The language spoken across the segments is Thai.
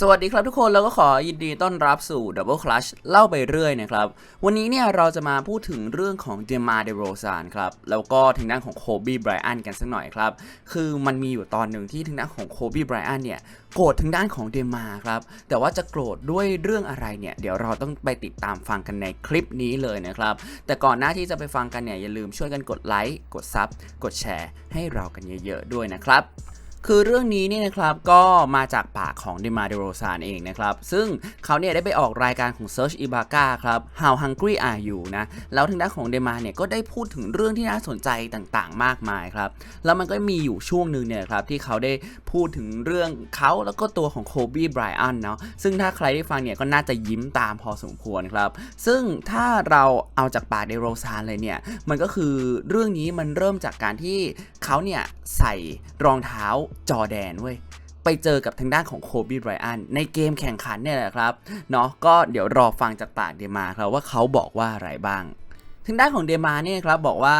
สวัสดีครับทุกคนแล้วก็ขอยินดีต้อนรับสู่ Double Clutch เล่าไปเรื่อยนะครับ วันนี้เนี่ยเราจะมาพูดถึงเรื่องของเดมาเดโรซานครับ แล้วก็ทางด้านของโคบีไบรอันกันสักหน่อยครับ คือมันมีอยู่ตอนหนึ่งที่ทางด้านของโคบีไบรอันเนี่ยโกรธทางด้านของเดมาครับ แต่ว่าจะโกรธด้วยเรื่องอะไรเนี่ยเดี๋ยวเราต้องไปติดตามฟังกันในคลิปนี้เลยนะครับ แต่ก่อนหน้าที่จะไปฟังกันเนี่ยอย่าลืมช่วยกันกดไลค์กดซับกดแชร์ให้เรากันเยอะๆด้วยนะครับ คือเรื่องนี้เนี่ยนะครับก็มาจากปากของเดมาเดโรซานเองนะครับ ซึ่งเขาเนี่ยได้ไปออกรายการของ Search Ibaka ครับ How Hungry Are You นะ แล้วทางด้านของเดมาเนี่ยก็ได้พูดถึงเรื่องที่น่าสนใจต่างๆ มากมายครับ แล้วมันก็มีอยู่ช่วงหนึ่งเนี่ยครับที่เขาได้พูดถึงเรื่องเขาแล้วก็ตัวของโคบีไบรอันเนาะซึ่งถ้าใครได้ฟังเนี่ยก็น่าจะยิ้มตามพอสมควรครับ ซึ่งถ้าเราเอาจากปากเดโรซานเลยเนี่ยมันก็คือเรื่องนี้มันเริ่มจากการที่เขาเนี่ยใส่รองเท้าจอแดนเว้ยไปเจอกับทางด้านของโคบีไรอันในเกมแข่งขันเนี่ยแหละครับเนาะก็เดี๋ยวรอฟังจากปากเดมาครับว่าเขาบอกว่าอะไรบ้างทางด้านของเดมาเนี่ยครับบอกว่า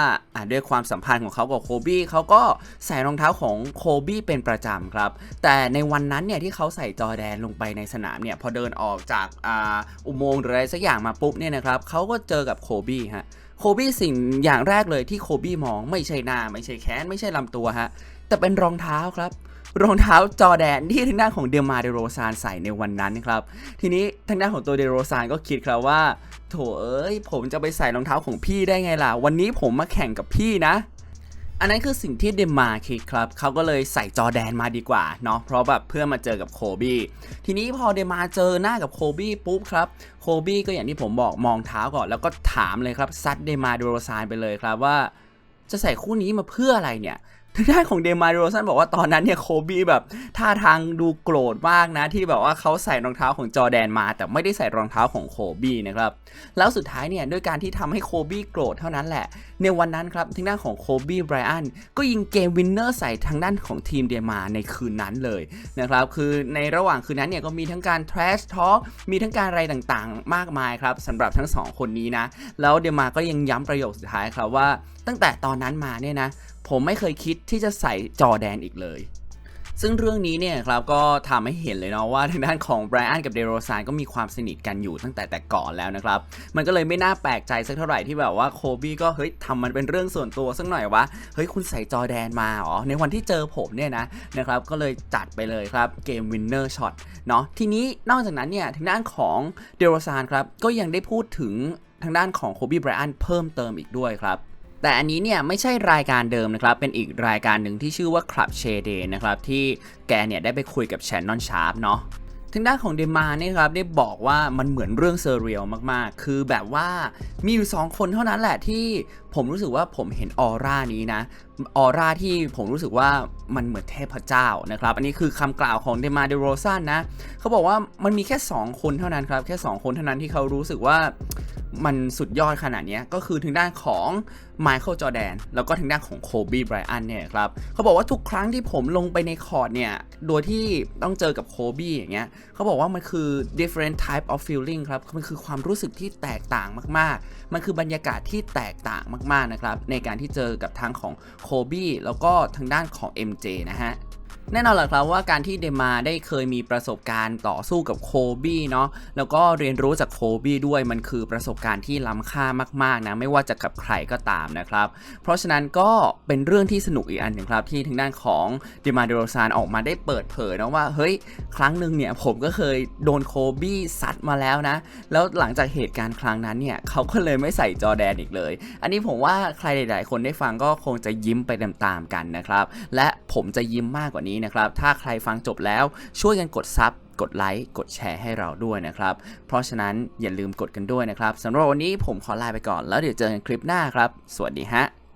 ด้วยความสัมพันธ์ของเขากับโคบี้เขาก็ใส่รองเท้าของโคบี้เป็นประจำครับ แต่ในวันนั้นเนี่ยที่เขาใส่จอแดนลงไปในสนามเนี่ยพอเดินออกจากอ่าอุโมงค์หรืออะไรสักอย่างมาปุ๊บเนี่ยนะครับเขาก็เจอกับโคบี้ฮะโคบี้สิ่งอย่างแรกเลยที่โคบี้มองไม่ใช่หน้าไม่ใช่แขนไม่ใช่ลำตัวฮะ แต่เป็นรองเท้าครับ รองเท้าจอแดนที่ทางด้านของเดมาเดโรซานใส่ในวันนั้นครับ ทีนี้ทางด้านของตัวเดโรซานก็คิดครับว่า โถเอ้ย ผมจะไปใส่รองเท้าของพี่ได้ไงล่ะ วันนี้ผมมาแข่งกับพี่นะอันนั้นคือสิ่งที่เดมาคิดครับ เขาก็เลยใส่จอแดนมาดีกว่าเนาะ เพราะแบบเพื่อมาเจอกับโคบี้ ทีนี้พอเดมาเจอหน้ากับโคบี้ปุ๊บครับ โคบี้ก็อย่างที่ผมบอกมองเท้าก่อน แล้วก็ถามเลยครับซัดเดมาโดโรซานไปเลยครับว่า จะใส่คู่นี้มาเพื่ออะไรเนี่ย ทางด้านของเดมารโรซันบอกว่าตอนนั้นเนี่ยโคบี้แบบท่าทางดูโกรธมากนะ ที่แบบว่าเขาใส่รองเท้าของจอแดนมา แต่ไม่ได้ใส่รองเท้าของโคบี้นะครับ แล้วสุดท้ายเนี่ยด้วยการที่ทำให้โคบี้โกรธเท่านั้นแหละ ในวันนั้นครับทางด้านของโคบี้ไบรอันก็ยิงเกมวินเนอร์ใส่ทางด้านของทีมเดมาในคืนนั้นเลยนะครับคือในระหว่างคืนนั้นเนี่ยก็มีทั้งการ trash talk มีทั้งการอะไรต่างๆ มากมายครับสำหรับทั้งสองคนนี้นะแล้วเดมาก็ยังย้ำประโยคสุดท้ายครับว่า ตั้งแต่ตอนนั้นมาเนี่ยนะ ผมไม่เคยคิดที่จะใส่จอแดนอีกเลย ซึ่งเรื่องนี้เนี่ยครับก็ทำให้เห็นเลยเนาะว่าทางด้านของไบรอันกับเดโรซานก็มีความสนิทกันอยู่ตั้งแต่แต่ก่อนแล้วนะครับ มันก็เลยไม่น่าแปลกใจสักเท่าไหร่ที่แบบว่าโคบี้ก็เฮ้ยทำมันเป็นเรื่องส่วนตัวสักหน่อยวะเฮ้ยคุณใส่จอแดนมาเหรอในวันที่เจอผมเนี่ยนะนะครับก็เลยจัดไปเลยครับเกมวินเนอร์ช็อตเนาะทีนี้นอกจากนั้นเนี่ยทางด้านของเดโรซานครับก็ยังได้พูดถึงทางด้านของโคบี้ไบรอันเพิ่มเติมอีกด้วยครับ แต่อันนี้เนี่ยไม่ใช่รายการเดิมนะครับ เป็นอีกรายการหนึ่งที่ชื่อว่า Club s h a d e นะครับที่แกเนี่ยได้ไปคุยกับ Shannon Sharp เนาะทางด้านของเดมาเนี่ยครับได้บอกว่ามันเหมือนเรื่องเซอร์เรียลมากๆ คือแบบว่ามีอยู่2คนเท่านั้นแหละที่ผมรู้สึกว่าผมเห็นออร่านี้นะ ออร่าที่ผมรู้สึกว่ามันเหมือนเทพเจ้านะครับ อันนี้คือคำกล่าวของเดมาเดโรซันนะ เขาบอกว่ามันมีแค่ 2 คนเท่านั้นครับ แค่ 2 คนเท่านั้นที่เขารู้สึกว่า มันสุดยอดขนาดนี้ก็คือทางด้านของไมเคิลจอแดนแล้วก็ทางด้านของโคบีไบรอันเนี่ยครับเขาบอกว่าทุกครั้งที่ผมลงไปในคอร์ดเนี่ย โดยที่ต้องเจอกับโคบีอย่างเงี้ยเขาบอกว่ามันคือ different type of feeling ครับ มันคือความรู้สึกที่แตกต่างมากๆ มันคือบรรยากาศที่แตกต่างมากๆนะครับ ในการที่เจอกับทางของโคบีแล้วก็ทางด้านของ MJ นะฮะ แน่นอนแหละครับว่าการที่เดมาได้เคยมีประสบการณ์ต่อสู้กับโคบี้เนาะแล้วก็เรียนรู้จากโคบี้ด้วยมันคือประสบการณ์ที่ล้ำค่ามากๆนะไม่ว่าจะกับใครก็ตามนะครับ เพราะฉะนั้นก็เป็นเรื่องที่สนุกอีกอันหนึ่งครับ ที่ทางด้านของเดมาเดโรซานออกมาได้เปิดเผยนะว่าเฮ้ยครั้งหนึ่งเนี่ยผมก็เคยโดนโคบี้ซัดมาแล้วนะ แล้วหลังจากเหตุการณ์ครั้งนั้นเนี่ยเขาก็เลยไม่ใส่จอแดนอีกเลย อันนี้ผมว่าใครหลาย ๆ คนได้ฟังก็คงจะยิ้มไปตามๆกันนะครับและผมจะยิ้มมากกว่านี้นี้นะครับ ถ้าใครฟังจบแล้วช่วยกันกดซับกดไลค์กดแชร์ให้เราด้วยนะครับ เพราะฉะนั้นอย่าลืมกดกันด้วยนะครับสำหรับวันนี้ผมขอลาไปก่อนแล้วเดี๋ยวเจอกันคลิปหน้าครับ สวัสดีฮะ